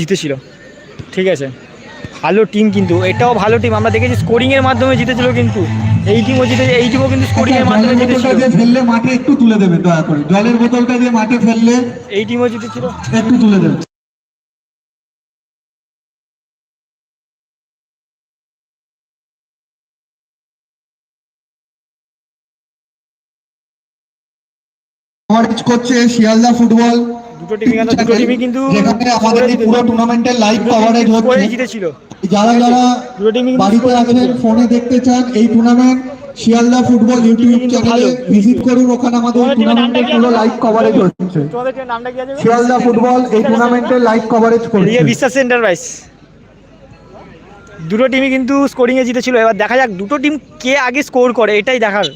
জিতেছিল। ঠিক আছে। ভালো টিম কিন্তু এটাও ভালো টিম আমরা দেখেছি স্কোরিং এর মাধ্যমে জিতেছিল কিন্তু। এই টিমও জিতে এই টিমও কিন্তু স্কোরিং এর মাধ্যমে জিতেছিল। ফেললে মাঠে একটু তুলে দেবে দয়া করে। জলের বোতলটা দিয়ে মাঠে ফেললে এই টিমও জিতেছিল। একটু তুলে দেবে। করছে শিয়ালদা ফুটবল দুটো টিমই কিন্তু দুটো টিমই কিন্তু আমাদের পুরো টুর্নামেন্টের লাইভ কভারেজ হচ্ছে। জিতেছিল। যারা যারা বাড়িতে আছেন ফোনে দেখতে চান এই টুর্নামেন্ট শিয়ালদা ফুটবল ইউটিউব চ্যানেলে। ভিজিট করুন ওখানে আমাদের টুর্নামেন্টের পুরো লাইভ কভারেজ হচ্ছে। শিয়ালদা ফুটবল এই টুর্নামেন্টের লাইভ কভারেজ করছে। বিশ্বাস এন্টারপ্রাইজ দুটো টিমই কিন্তু স্কোরিং এ জিতেছিল। এবার দেখা যাক দুটো টিম কে আগে স্কোর করে এটাই দেখার।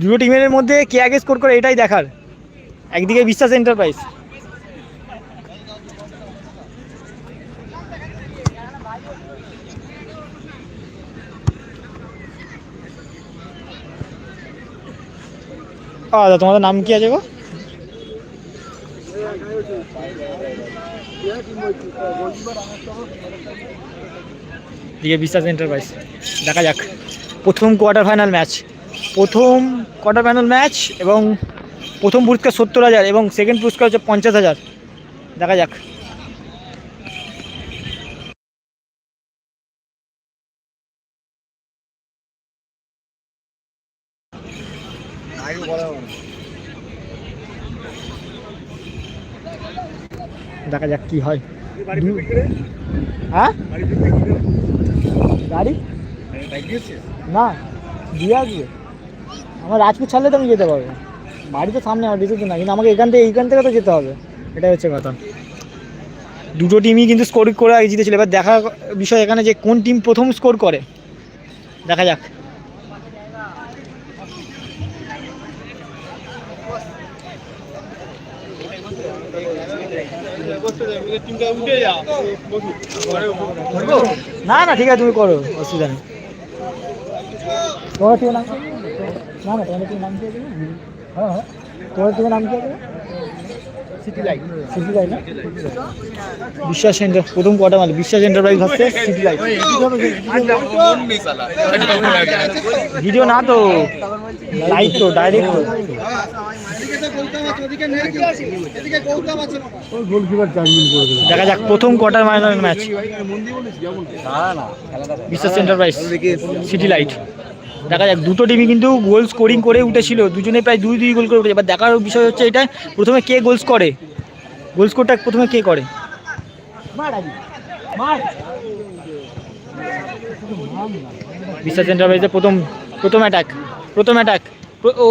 দুটো টিমের মধ্যে কে আগে স্কোর করে এটাই দেখার। একদিকে বিশ্বাস এন্টারপ্রাইজ আচ্ছা তোমাদের নাম কি আছে গো? দিকে বিশ্বাস এন্টারপ্রাইজ দেখা যাক। প্রথম কোয়ার্টার ফাইনাল ম্যাচ প্রথম কোয়ার্টার ফাইনাল ম্যাচ এবং প্রথম পুরস্কার সত্তর হাজার এবং সেকেন্ড পুরস্কার হচ্ছে পঞ্চাশ হাজার। দেখা যাক। দেখা যাক কি হয়। হ্যাঁ? গাড়ি? না, দিয়ে আসবে। আমার রাজপুর ছাড়লে তো আমি যেতে পারব বাড়ি তো সামনে আমার বেশি না, কিন্তু আমাকে এখান থেকে এইখান থেকে তো যেতে হবে। এটাই হচ্ছে কথা। দুটো টিমই কিন্তু স্কোর করে আগে জিতেছিল। এবার দেখা বিষয় এখানে যে কোন টিম প্রথম স্কোর করে। দেখা যাক। না না, ঠিক আছে, তুমি করো, অসুবিধা নেই। তোমার নাম না না, তোমার নাম আছে? হ্যাঁ হ্যাঁ। তোমার টিমের নাম কি সিটি লাইট সিটি লাইট না? বিশ্বাস সেন্টার প্রথম কোয়ার্টার মানে বিশ্বাস এন্টারপ্রাইজ হচ্ছে সিটি লাইট ভিডিও না তো। লাইভ তো ডাইরেক্ট তো। দেখা যাক প্রথম quarter final match Biswas enterprise city light দেখা যাক, দুটো টিমই কিন্তু গোল স্কোরিং করে উঠেছিল, দুজনে প্রায় দুই দুই গোল করে উঠেছে। এবার দেখার বিষয় হচ্ছে এটা, প্রথমে কে গোলস করে গোল স্কোরটা প্রথমে কে করে? বিশ্বাস এন্টারপ্রাইজে প্রথম প্রথম অ্যাটাক প্রথম অ্যাটাক ও!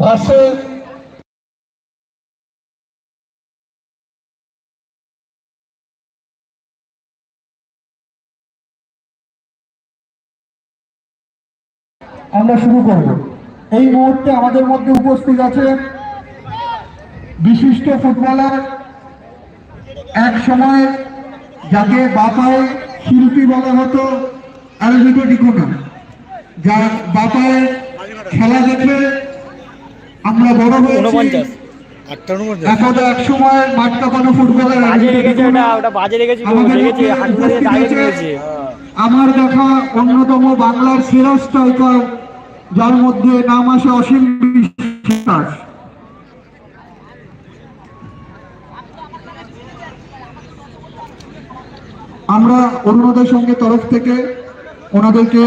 ভার্সে আমরা শুরু করব। এই মুহূর্তে আমাদের মধ্যে উপস্থিত আছেন বিশিষ্ট ফুটবলার, এক সময় যাকে বাপায় শিল্পী বলা হতো অ্যালভিটো ডিকোনা যার বাপায় খেলা দেখে আমরা বড় হয়েছি। এক সময় মাঠ কাঁপানো ফুটবলার আমার। দেখা অন্যতম বাংলার সেরা স্ট্রাইকার যার মধ্যে নাম আসে অসীম বিশ্বাস। আমরা অরুণোদয় সঙ্গে তরফ থেকে ওনাদেরকে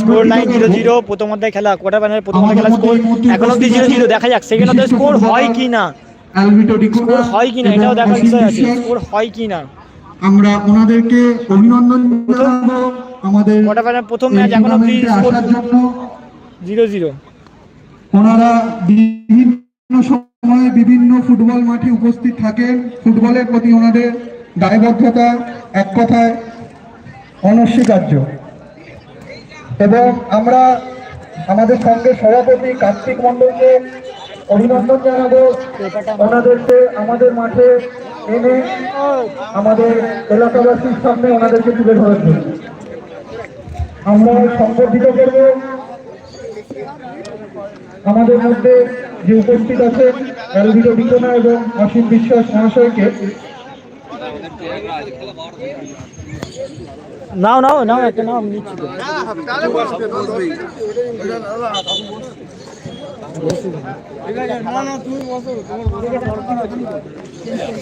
স্কোর জিরো জিরো প্রথম অধ্যায় খেলা কোয়ার্টার ফাইনালের প্রথম খেলা স্কোর এখন অব্দি জিরো জিরো দেখা যাক সেকেন্ড অধ্যায় স্কোর হয় কি না স্কোর হয় কি না এটাও দেখার অসীম বিষয় আছে স্কোর হয় কি না আমরা ওনাদেরকে অভিনন্দন জানাব আমাদের কোয়ার্টার ফাইনাল প্রথম এই ম্যাচ এখন অব্দি স্কোর জিরো জিরো ওনারা বিভিন্ন সময়ে বিভিন্ন ফুটবল মাঠে উপস্থিত থাকেন। ফুটবলের প্রতি ওনাদের দায়বদ্ধতা এক কথায় অনস্বীকার্য। এবং আমরা আমাদের সঙ্গে সভাপতি কার্তিক মণ্ডলকে অভিনন্দন জানাব। ওনাদেরকে আমাদের মাঠে এনে আমাদের এলাকাবাসীর সামনে ওনাদেরকে তুলে ধরার জন্য। আমরা সংবর্ধিত করব। আমাদের মধ্যে যে উপস্থিত আছে অ্যালভিটো বিকোনা এবং অসীম বিশ্বাস মহাশয়কে। নাও নাও নাও একটা নাও আমি নিচ্ছি।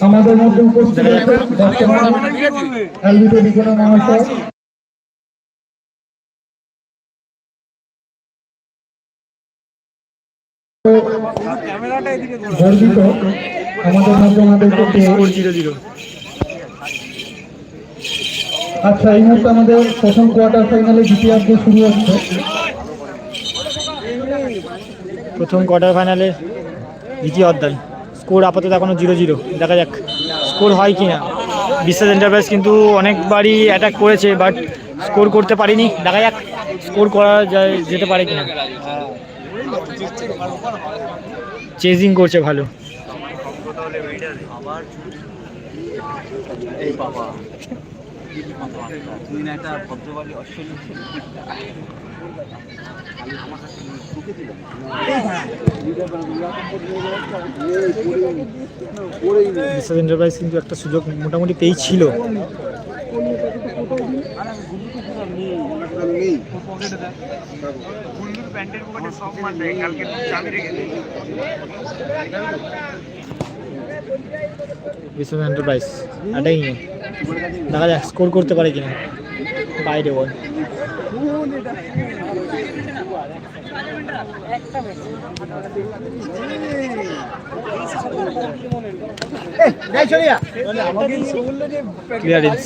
আমাদের মধ্যে উপস্থিত আছে বর্তমান অ্যালভিটো বিকোনা মহাশয়। গর্বিত আমাদের মধ্যে ওনাদেরকে পেয়ে। স্কোর জিরো জিরো আচ্ছা এই মুহূর্তে আমাদের প্রথম কোয়ার্টার ফাইনালে দ্বিতীয়ার্ধ শুরু হচ্ছে। প্রথম কোয়ার্টার ফাইনালে দ্বিতীয় অধ্যায়। স্কোর আপাতত এখনও জিরো জিরো। দেখা যাক স্কোর হয় কি না বিশ্বাস এন্টারপ্রাইজ কিন্তু অনেকবারই অ্যাটাক করেছে বাট স্কোর করতে পারিনি। দেখা যাক স্কোর করা যায় যেতে পারে কিনা। চেজিং করছে ভালো। তুই না একটা ভদ্রবাড়ি এন্টারপ্রাইজ কিন্তু একটা সুযোগ মোটামুটি পেয়েছিল। বিশ্বাস এন্টারপ্রাইজ এটাই দেখা যাক স্কোর করতে পারে কিনা। বাইরে বল। ক্লিয়ারেন্স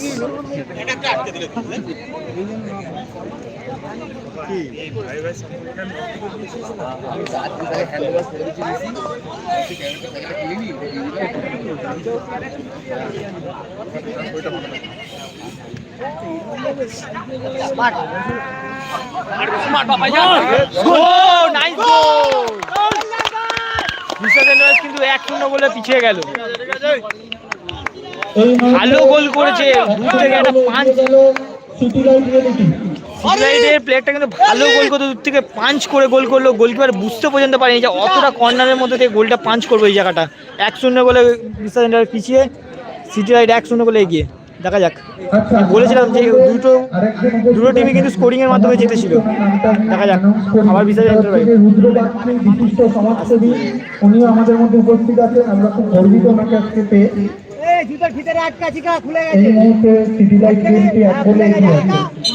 কিন্তু এক শূন্য বলে পিছিয়ে গেল। এই ভালো গোল করেছে। দূর থেকে একটা পাঁচ সিটিরাইটের প্লেয়ারটা কিন্তু ভালো গোল করতে দূর থেকে পাঞ্চ করে গোল করল গোলকিপার বুঝতে পর্যন্ত পারেনি যে অতটা কর্নারের মধ্যে থেকে গোলটা পাঞ্চ করবে এই জায়গাটা। এক শূন্য এন্টারপ্রাইজ পিছিয়ে সিটি রাইট এক শূন্য বলে এগিয়ে। দেখা যাক। আচ্ছা বলেছিলাম যে দুটো দুটো টিমই কিন্তু স্কোরিং এর মাধ্যমে জিতেছিল। দেখা যাক। আবার বিশিষ্ট সমাজসেবী উনিও আমাদের মধ্যে উপস্থিত আছেন। আমরা খুব গর্বিত ওনাকে আজকে পেয়ে। এই মুহূর্তে সিটি লাইট রিয়েলিটি এক এগিয়ে আছে।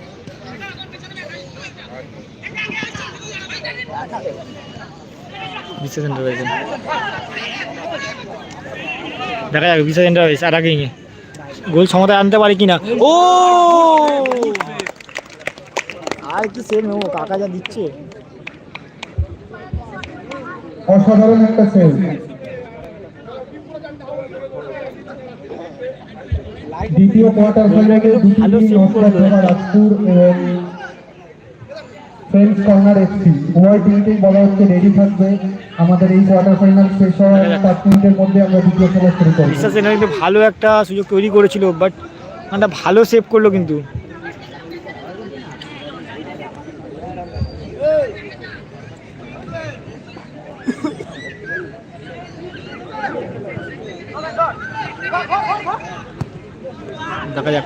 সেন্টার দেখা যাক বিশ্ব সেন্টার পাইছে আর আগে গোল সমতায় আনতে পারি কিনা? ও! আর কি সেম ও কাকা যা দিচ্ছে। অসাধারণ একটা সেল দ্বিতীয় কোয়ার্টার ফাইনালে দুটি রাজপুর এবং ফ্রেন্ডস কর্নার এফসি উভয় টিমকেই বলা হচ্ছে রেডি থাকবে। আমাদের এই কোয়ার্টার ফাইনাল শেষ হওয়ার সাত মিনিটের মধ্যে আমরা দ্বিতীয় খেলা শুরু করব। বিশ্বাস সেন্টার কিন্তু ভালো একটা সুযোগ তৈরি করেছিল বাট একটা ভালো সেভ করল কিন্তু। দেখা যাক।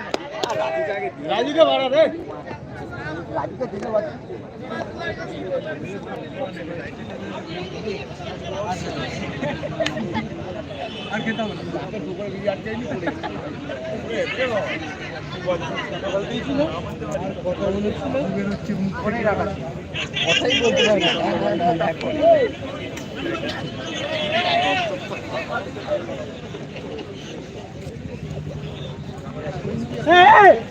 রাজুকে ভাড়া রে রাজুকে দিলে আর খেতে হবে দুপুরে বিয়ে আর যাইনি কথাই বলতে পারি Hey!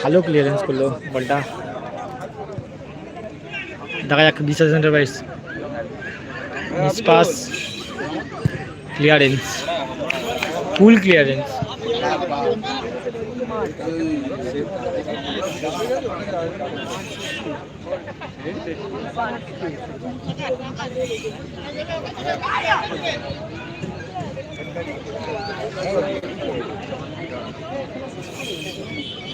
ভালো ক্লিয়ারেন্স করল বলটা। দেখা যাক Biswas enterprise miss pass clearance full clearance দেখা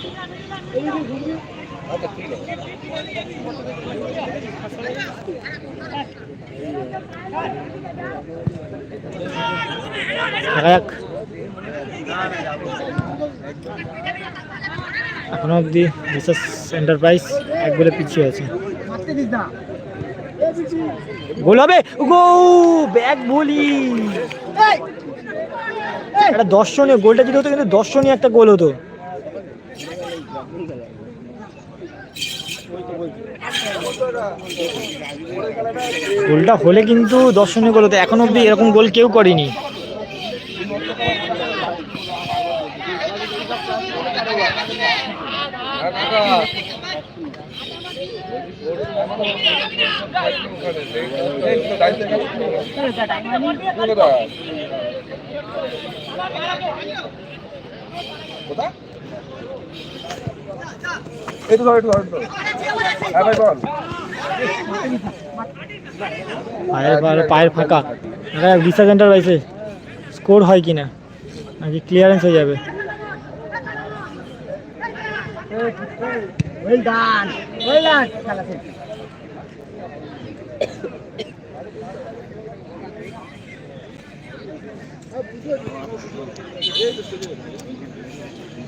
যাক এখনও অবধি বিশ্বাস এন্টারপ্রাইজ এক বলে পিছিয়ে আছে। গোল হবে? গো ব্যাক বলি। একটা দর্শনীয় গোলটা যদি হতো কিন্তু দর্শনীয় একটা গোল হতো। গোলটা হলে কিন্তু দর্শনীয় গোল হতো। এখন অব্দি এরকম গোল কেউ করেনি। একটু ধর একটু ধর হ্যাঁ ভাই বল। পায়ের পায়ের ফাঁকা। সেন্টার রয়েছে স্কোর হয় কিনা? নাকি ক্লিয়ারেন্স হয়ে যাবে?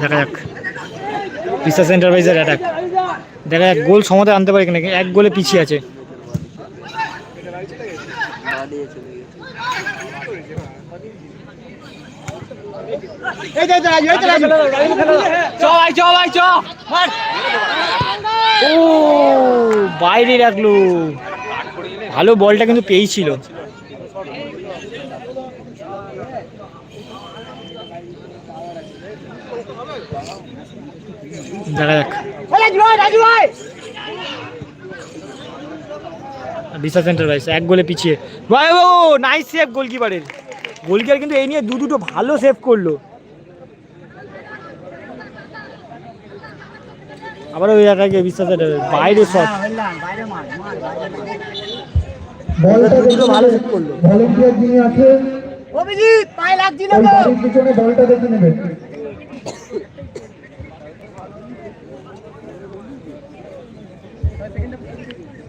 দেখা যাক। বিশ্বাস এন্টারপ্রাইজের অ্যাটাক দেখা যাক গোল সমাতে আনতে পারে কিনা এক গোলে পিছিয়ে আছে। ও বাইরে রাখল। ভালো বলটা কিন্তু পেয়েছিল। দেখা যাক। রাজু ভাই রাজু ভাই। এক গোলে পিছিয়ে। ভাই ও নাইস সেভ গোলকিপারের। গোলকিপার কিন্তু এই নিয়ে দু দুটো ভালো সেভ করল। আবার ওই জায়গায় বিশ্বাস বাইরে শট হইলাম বাইরে মার মার বাইরে মার। বলটা দুটো ভালো সেভ করল। ভলেন্টিয়ার যিনি আছেন অভিজিৎ পায়ে লাগছি না ওই তো বাড়ির পিছনে বলটা দেখে নেবেন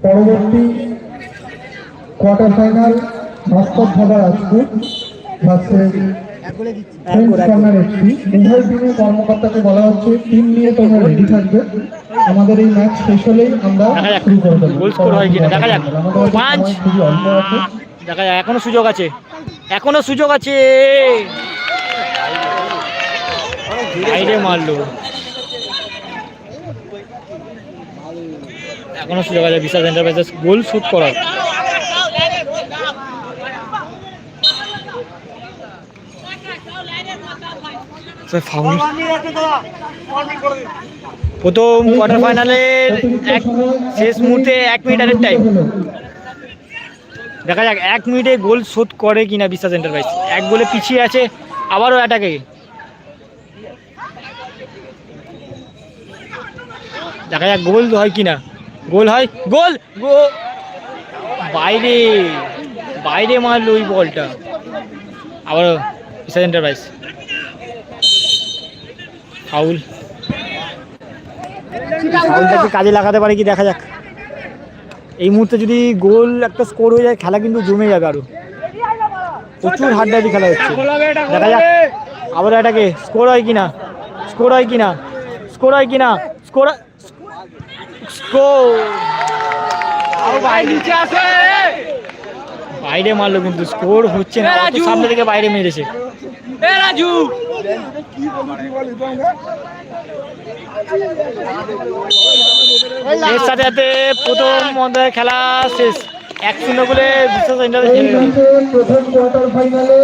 পরবর্তী কোয়ার্টার ফাইনাল ভাস্কর ধাবা রাজপুত উভয় টিমের কর্মকর্তাকে বলা হচ্ছে টিম নিয়ে তোমরা রেডি থাকবে। আমাদের এই ম্যাচ শেষ হলেই আমরা শুরু করে দেবো। গোল স্কোর হয় কিনা, দেখা যাক। খুবই অল্প আছে। দেখা এখনও সুযোগ আছে। এখনও সুযোগ আছে। বাইরে মারলো। এখনও সুযোগ আছে বিশ্বাস এন্টারপ্রাইজেস গোল শুট করার। প্রথম কোয়ার্টার ফাইনালের এক শেষ মুহূর্তে এক মিনিটের টাইম দেখা যাক এক মিনিটে গোল শোধ করে কিনা বিশ্বাস এন্টারপ্রাইজ এক গোলে পিছিয়ে আছে আবারও অ্যাটাকে দেখা যাক গোল হয় কিনা। গোল হয় গোল! গো! বাইরে বাইরে মারলো ওই বলটা। আবারও বিশ্বাস এন্টারপ্রাইজ ফাউল ফাউলটাকে কাজে লাগাতে পারে কি দেখা যাক। এই মুহূর্তে যদি গোল একটা স্কোর হয়ে যায়, খেলা কিন্তু জমে যাবে আরও। প্রচুর হাড্ডাহাড্ডি খেলা হচ্ছে। দেখা যাক। আবার এটাকে। স্কোর হয় কিনা? স্কোর হয় কিনা? স্কোর হয় কিনা? স্কোর আসে বাইরে মারলো কিন্তু স্কোর হচ্ছে না। সামনে থেকে বাইরে মেরেছে। এ রাজু! এর সাথে সাথে প্রথম মধ্যে খেলা শেষ। এক শূন্য বলে বিশ্বাস এই ইন্টারনেট প্রথম কোয়ার্টার ফাইনালে